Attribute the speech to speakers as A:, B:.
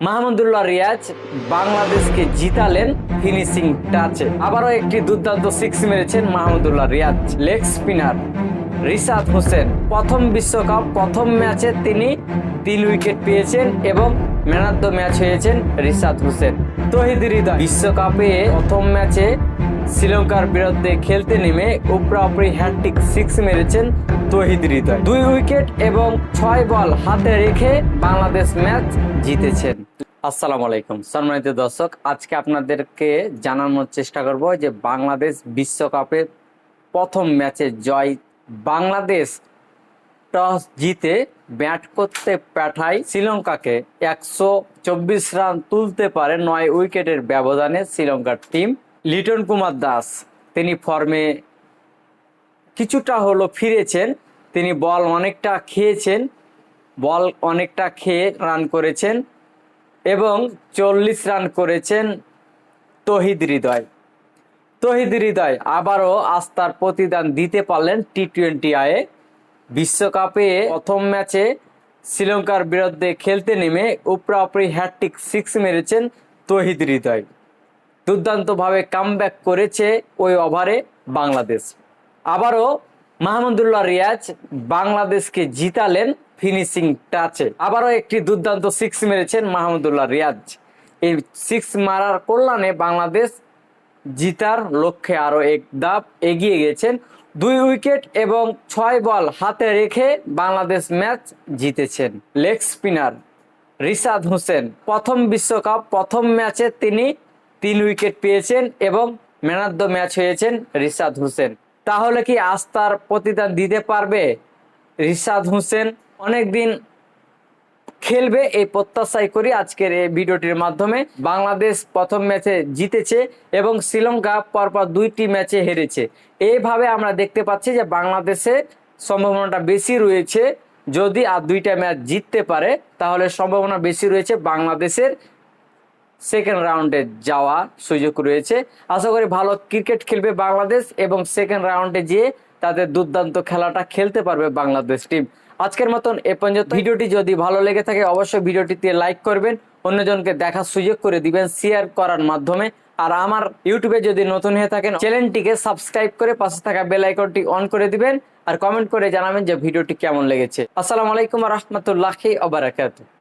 A: মাহমুদুল্লাহ রিয়াজ বাংলাদেশকে জিতালেন ফিনিশিং টাচে। আবারও একটি দুর্দান্ত সিক্স মেরেছেন Mahmudullah Riaz. Leg spinner Rishad Hossain. প্রথম বিশ্বকাপ, প্রথম ম্যাচে তিনি তিন উইকেট পেয়েছেন এবং ম্যান দ্য ম্যাচ হয়েছেন রিসাদ হোসেন। তহিদ হৃদয় বিশ্বকাপে প্রথম ম্যাচে শ্রীলঙ্কার বিরুদ্ধে খেলতে নেমে উপরা উপরি হ্যাট্রিক সিক্স মেরেছেন তহিদ হৃদয়। দুই উইকেট এবং ছয় বল হাতে রেখে বাংলাদেশ ম্যাচ জিতেছেন। আসসালামু আলাইকুম। সম্মানিত দর্শক, আজকে আপনাদেরকে জানানোর চেষ্টা করব যে বাংলাদেশ বিশ্বকাপে প্রথম ম্যাচে জয় বাংলাদেশ টস জিতে ব্যাট করতে পাঠায় শ্রীলঙ্কাকে। একশো চব্বিশ রান তুলতে পারে নয় উইকেটের ব্যবধানে শ্রীলঙ্কার টিম। লিটন কুমার দাস, তিনি ফর্মে কিছুটা হলো ফিরেছেন। তিনি বল অনেকটা খেয়েছেন, বল অনেকটা খেয়ে রান করেছেন এবং চল্লিশ রান করেছেন তহিদ হৃদয়। তহিদ হৃদয় আবারও আস্থার প্রতিদান দিতে পারলেন টি টোয়েন্টি আয়ে। বিশ্বকাপে প্রথম ম্যাচে শ্রীলঙ্কার বিরুদ্ধে খেলতে নেমে উপরা উপরি হ্যাট্রিক সিক্স মেরেছেন তহিদ হৃদয়। দুর্দান্তভাবে কামব্যাক করেছে ওই ওভারে বাংলাদেশ। আবারও মাহমুদুল্লাহ রিয়াজ বাংলাদেশকে জিতালেন ফিনিশিং টাচে। আবারও একটি দুর্দান্ত সিক্স মেরেছেন মাহমুদুল্লাহ রিয়াজ। এই সিক্স মারার কল্যাণে বাংলাদেশ জিতার লক্ষ্যে আরও এক ধাপ এগিয়ে গেছেন। দুই উইকেট এবং ছয় বল হাতে রেখে বাংলাদেশ ম্যাচ জিতেছেন। লেগ স্পিনার রিসাদ হোসেন, প্রথম বিশ্বকাপ, প্রথম ম্যাচে তিনি তিন উইকেট পেয়েছেন এবং ম্যান অফ দ্য ম্যাচ হয়েছেন রিসাদ হোসেন। তাহলে কি আস্থার প্রতিদান দিতে পারবে? রিসাদ হোসেন অনেকদিন খেলবে এই প্রত্যাশাই করি আজকের এই ভিডিওটির মাধ্যমে। বাংলাদেশ প্রথম ম্যাচে জিতেছে এবং শ্রীলঙ্কা পরপর দুইটি ম্যাচে হেরেছে। এইভাবে আমরা দেখতে পাচ্ছি যে বাংলাদেশে সম্ভাবনাটা বেশি রয়েছে। যদি আর দুইটা ম্যাচ জিততে পারে, তাহলে সম্ভাবনা বেশি রয়েছে বাংলাদেশের সেকেন্ড রাউন্ডে যাওয়া সুযোগ রয়েছে। আশা করি ভালো ক্রিকেট খেলবে বাংলাদেশ এবং সেকেন্ড রাউন্ডে যেয়ে তাদের দুর্দান্ত খেলাটা খেলতে পারবে বাংলাদেশ টিম আজকের মতন এ পর্যন্ত। ভিডিওটি যদি ভালো লেগে থাকে অবশ্যই ভিডিওটিতে লাইক করবেন। অন্যজনকে দেখার সুযোগ করে দিবেন শেয়ার করার মাধ্যমে। আর আমার ইউটিউবে যদি নতুন হয়ে থাকেন, চ্যানেলটিকে সাবস্ক্রাইব করে পাশে থাকা বেল আইকনটি অন করে দিবেন। আর কমেন্ট করে জানাবেন যে ভিডিওটি কেমন লেগেছে। আসসালামু আলাইকুম রহমতুল্লাহি ওবারাকাতুহু